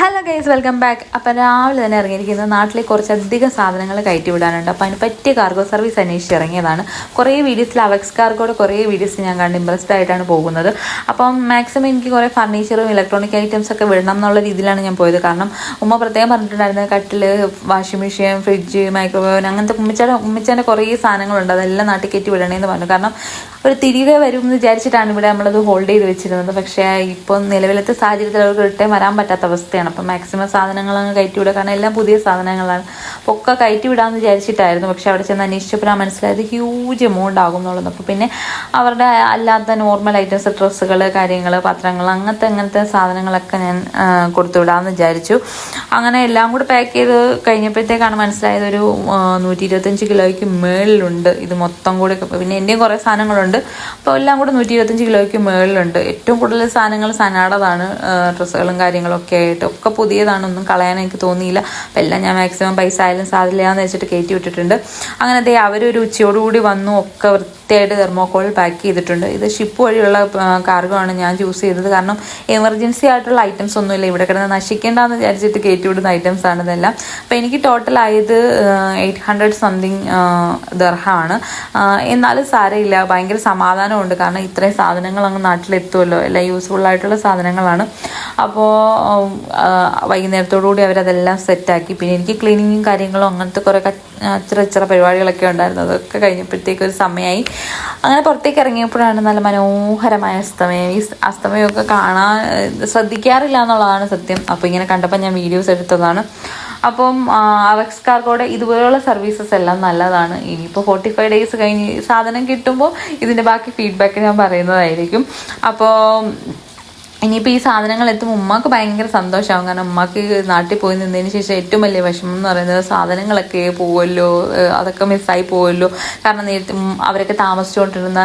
Hello guys welcome back അപ്പം രാവിലെ തന്നെ ഇറങ്ങിയിരിക്കുന്നത് നാട്ടിലെ കുറച്ചധികം സാധനങ്ങൾ കയറ്റി വിടാനുണ്ട് അപ്പം അതിന് പറ്റിയ കാർഗോ സർവീസ് അന്വേഷിച്ച് ഇറങ്ങിയതാണ്. കുറേ വീഡിയോസിൽ അവക്സ് കാർഗോയുടെ കുറേ വീഡിയോസ് ഞാൻ കണ്ട് ഇമ്പ്രസ്ഡ് ആയിട്ടാണ് പോകുന്നത്. അപ്പം മാക്സിമം എനിക്ക് കുറേ ഫർണിച്ചറും ഇലക്ട്രോണിക് ഐറ്റംസ് ഒക്കെ വിടണം എന്നുള്ള രീതിയിലാണ് ഞാൻ പോയത്. കാരണം ഉമ്മ പ്രത്യേകം പറഞ്ഞിട്ടുണ്ടായിരുന്നത് കട്ടിൽ വാഷിംഗ് മെഷീൻ ഫ്രിഡ്ജ് മൈക്രോവേവൻ അങ്ങനത്തെ ഉമ്മച്ചാൻ ഉമ്മച്ചാന്റെ കുറേ സാധനങ്ങളുണ്ട്. അതെല്ലാം നാട്ടിൽ കയറ്റി വിടണേന്ന് പറഞ്ഞു. കാരണം ഒരു തിരികെ വരും എന്ന് വിചാരിച്ചിട്ടാണ് ഇവിടെ നമ്മളത് ഹോൾഡ് ചെയ്ത് വെച്ചിരുന്നത്. പക്ഷേ ഇപ്പോൾ നിലവിലത്തെ സാഹചര്യത്തിൽ അവർക്ക് റിട്ടേൺ വരാൻ പറ്റാത്ത അവസ്ഥയാണ്. അപ്പം മാക്സിമം സാധനങ്ങൾ അങ്ങ് കയറ്റി വിടുക കാരണം എല്ലാം പുതിയ സാധനങ്ങളാണ്. ഒക്കെ കയറ്റി വിടാമെന്ന് വിചാരിച്ചിട്ടായിരുന്നു. പക്ഷെ അവിടെ ചെന്ന് അന്വേഷിച്ചപ്പോഴാണ് മനസ്സിലായത് ഹ്യൂജ് എമൗണ്ട് ആകും എന്നുള്ളത്. അപ്പോൾ പിന്നെ അവരുടെ അല്ലാത്ത നോർമൽ ഐറ്റംസ് ഡ്രസ്സുകൾ കാര്യങ്ങൾ പത്രങ്ങൾ അങ്ങനത്തെ അങ്ങനത്തെ സാധനങ്ങളൊക്കെ ഞാൻ കൊടുത്തു വിടാമെന്ന് വിചാരിച്ചു. അങ്ങനെ എല്ലാം കൂടി പാക്ക് ചെയ്ത് കഴിഞ്ഞപ്പോഴത്തേക്കാണ് മനസ്സിലായത് ഒരു നൂറ്റി ഇരുപത്തഞ്ച് കിലോയ്ക്ക് മേളിലുണ്ട്. ഇത് മൊത്തം കൂടി പിന്നെ എന്റെയും കുറേ സാധനങ്ങളുണ്ട്. അപ്പോൾ എല്ലാം കൂടി നൂറ്റി ഇരുപത്തഞ്ച് കിലോയ്ക്ക് മേളിലുണ്ട്. ഏറ്റവും കൂടുതൽ സാധനങ്ങൾ സനാടതാണ് ഡ്രസ്സുകളും കാര്യങ്ങളൊക്കെ ആയിട്ട്. ഒക്കെ പുതിയതാണ്. ഒന്നും കളയാൻ എനിക്ക് തോന്നിയില്ല. അപ്പോൾ എല്ലാം ഞാൻ മാക്സിമം പൈസ ആയാലും സാധില്ലാന്ന് വെച്ചിട്ട് കയറ്റി വിട്ടിട്ടുണ്ട്. അങ്ങനെ ദേ അവരൊരു ഉച്ചയോടുകൂടി വന്നു ഒക്കെ വൃത്തിയായിട്ട് തെർമോക്കോളിൽ പാക്ക് ചെയ്തിട്ടുണ്ട്. ഇത് ഷിപ്പ് വഴിയുള്ള കാർഗോ ആണ് ഞാൻ ചൂസ് ചെയ്തത്. കാരണം എമർജൻസി ആയിട്ടുള്ള ഐറ്റംസ് ഒന്നുമില്ല. ഇവിടെ കിടന്ന് നശിക്കേണ്ടെന്ന് വിചാരിച്ചിട്ട് കയറ്റി വിടുന്ന ഐറ്റംസ് ആണ് ഇതെല്ലാം. അപ്പോൾ എനിക്ക് ടോട്ടൽ ആയത് എയ്റ്റ് ഹൺഡ്രഡ് സംതിങ് ദർഹമാണ്. എന്നാലും സാരമില്ല. ഭയങ്കര സമാധാനമുണ്ട്. കാരണം ഇത്രയും സാധനങ്ങൾ അങ്ങ് നാട്ടിലെത്തുമല്ലോ. എല്ലാം യൂസ്ഫുൾ ആയിട്ടുള്ള സാധനങ്ങളാണ്. അപ്പോൾ വൈകുന്നേരത്തോടു കൂടി അവരതെല്ലാം സെറ്റാക്കി പിന്നെ എനിക്ക് ക്ലീനിങ്ങും കാര്യങ്ങളും അങ്ങനത്തെ കുറേ ചെറിയ അച്ചിറ പരിപാടികളൊക്കെ ഉണ്ടായിരുന്നു. അതൊക്കെ കഴിഞ്ഞപ്പോഴത്തേക്ക് ഒരു സമയമായി അങ്ങനെ പുറത്തേക്ക് ഇറങ്ങിയപ്പോഴാണ് നല്ല മനോഹരമായ അസ്തമയം. ഈ അസ്തമയമൊക്കെ കാണാൻ ശ്രദ്ധിക്കാറില്ല എന്നുള്ളതാണ് സത്യം. അപ്പോൾ ഇങ്ങനെ കണ്ടപ്പോൾ ഞാൻ വീഡിയോസ് എടുത്തതാണ്. അപ്പം അവക്സ് ഇതുപോലെയുള്ള സർവീസസ് എല്ലാം നല്ലതാണ്. ഇനിയിപ്പോൾ ഫോർട്ടി ഫൈവ് ഡേയ്സ് കഴിഞ്ഞ് സാധനം കിട്ടുമ്പോൾ ഇതിന്റെ ബാക്കി ഫീഡ്ബാക്ക് ഞാൻ പറയുന്നതായിരിക്കും. അപ്പോൾ ഇനിയിപ്പോൾ ഈ സാധനങ്ങൾ എത്തുമ്പോൾ ഉമ്മാക്ക് ഭയങ്കര സന്തോഷമാകും കാരണം ഉമ്മാക്ക് നാട്ടിൽ പോയി നിന്നതിന് ശേഷം ഏറ്റവും വലിയ വിഷമം എന്ന് പറയുന്നത് സാധനങ്ങളൊക്കെ പോവുമല്ലോ ഏഹ് അതൊക്കെ മിസ്സായി പോവുമല്ലോ കാരണം നേരത്തെ അവരൊക്കെ താമസിച്ചുകൊണ്ടിരുന്ന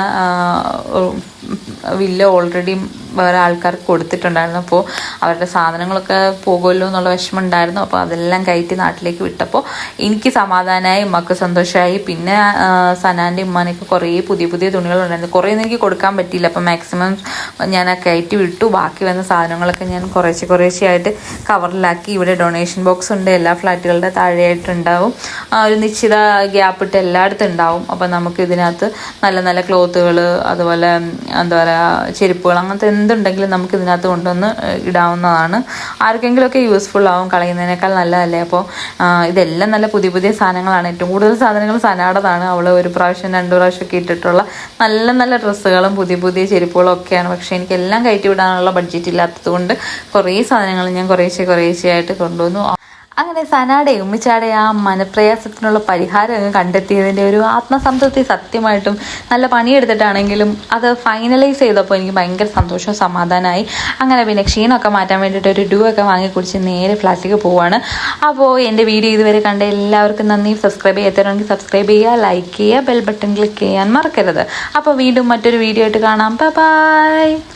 വില്ല ഓൾറെഡി വേറെ ആൾക്കാർക്ക് കൊടുത്തിട്ടുണ്ടായിരുന്നു. അപ്പോൾ അവരുടെ സാധനങ്ങളൊക്കെ പോകുമല്ലോ എന്നുള്ള വിഷമം ഉണ്ടായിരുന്നു അപ്പോൾ അതെല്ലാം കയറ്റി നാട്ടിലേക്ക് വിട്ടപ്പോൾ എനിക്ക് സമാധാനമായി ഉമ്മക്ക് സന്തോഷമായി പിന്നെ സനാന്റെ ഉമ്മാനൊക്കെ കുറേ പുതിയ പുതിയ തുണികൾ ഉണ്ടായിരുന്നു കുറേ എനിക്ക് കൊടുക്കാൻ പറ്റിയില്ല. അപ്പോൾ മാക്സിമം ഞാൻ കയറ്റി വിട്ടു. ബാക്കി വന്ന സാധനങ്ങളൊക്കെ ഞാൻ കുറേശ്ശെ കുറേശ്ശെയായിട്ട് കവറിലാക്കി. ഇവിടെ ഡൊണേഷൻ ബോക്സ് ഉണ്ട്. എല്ലാ ഫ്ലാറ്റുകളുടെ താഴെയായിട്ടുണ്ടാവും. ഒരു നിശ്ചിത ഗ്യാപ്പ് ഇട്ട് എല്ലായിടത്തും ഉണ്ടാവും. അപ്പോൾ നമുക്ക് ഇതിനകത്ത് നല്ല നല്ല ക്ലോത്തുകൾ അതുപോലെ എന്താ പറയുക ചെരുപ്പുകൾ അങ്ങനത്തെ എന്തുണ്ടെങ്കിലും നമുക്ക് ഇതിനകത്ത് കൊണ്ടുവന്ന് ഇടാവുന്നതാണ്. ആർക്കെങ്കിലുമൊക്കെ യൂസ്ഫുൾ ആവും കളയുന്നതിനേക്കാൾ നല്ലതല്ലേ? അപ്പോൾ ഇതെല്ലാം നല്ല പുതിയ പുതിയ സാധനങ്ങളാണ്. ഏറ്റവും കൂടുതൽ സാധനങ്ങൾ സനാടതാണ് അവൾ ഒരു പ്രാവശ്യം രണ്ട് പ്രാവശ്യമൊക്കെ ഇട്ടിട്ടുള്ള നല്ല നല്ല ഡ്രസ്സുകളും പുതിയ പുതിയ ചെരുപ്പുകളും ഒക്കെയാണ്. പക്ഷേ എനിക്ക് എല്ലാം കയറ്റി വിടാനുള്ള ബഡ്ജറ്റ് ഇല്ലാത്തത് കൊണ്ട് കുറേ സാധനങ്ങൾ ഞാൻ കുറേശ്ശെ കുറേശ്ശെ ആയിട്ട് കൊണ്ടുവന്നു. അങ്ങനെ സനാടെ ഉമ്മിച്ചാടെ ആ മനപ്രയാസത്തിനുള്ള പരിഹാരം അങ്ങ് കണ്ടെത്തിയതിന്റെ ഒരു ആത്മസംതൃപ്തി സത്യമായിട്ടും നല്ല പണിയെടുത്തിട്ടാണെങ്കിലും അത് ഫൈനലൈസ് ചെയ്തപ്പോൾ എനിക്ക് ഭയങ്കര സന്തോഷവും സമാധാനമായി. അങ്ങനെ പിന്നെ ക്ഷീണമൊക്കെ മാറ്റാൻ വേണ്ടിയിട്ട് ഒരു ഡൂ ഒക്കെ വാങ്ങി കുടിച്ച് നേരെ ഫ്ലാറ്റിലേക്ക് പോവാണ്. അപ്പോൾ എന്റെ വീഡിയോ ഇതുവരെ കണ്ട എല്ലാവർക്കും നന്ദി. സബ്സ്ക്രൈബ് ചെയ്യാത്തവരാണെങ്കിൽ സബ്സ്ക്രൈബ് ചെയ്യുക ലൈക്ക് ചെയ്യുക ബെൽ ബട്ടൺ ക്ലിക്ക് ചെയ്യാൻ മറക്കരുത്. അപ്പോൾ വീണ്ടും മറ്റൊരു വീഡിയോ ആയിട്ട് കാണാം. ബൈ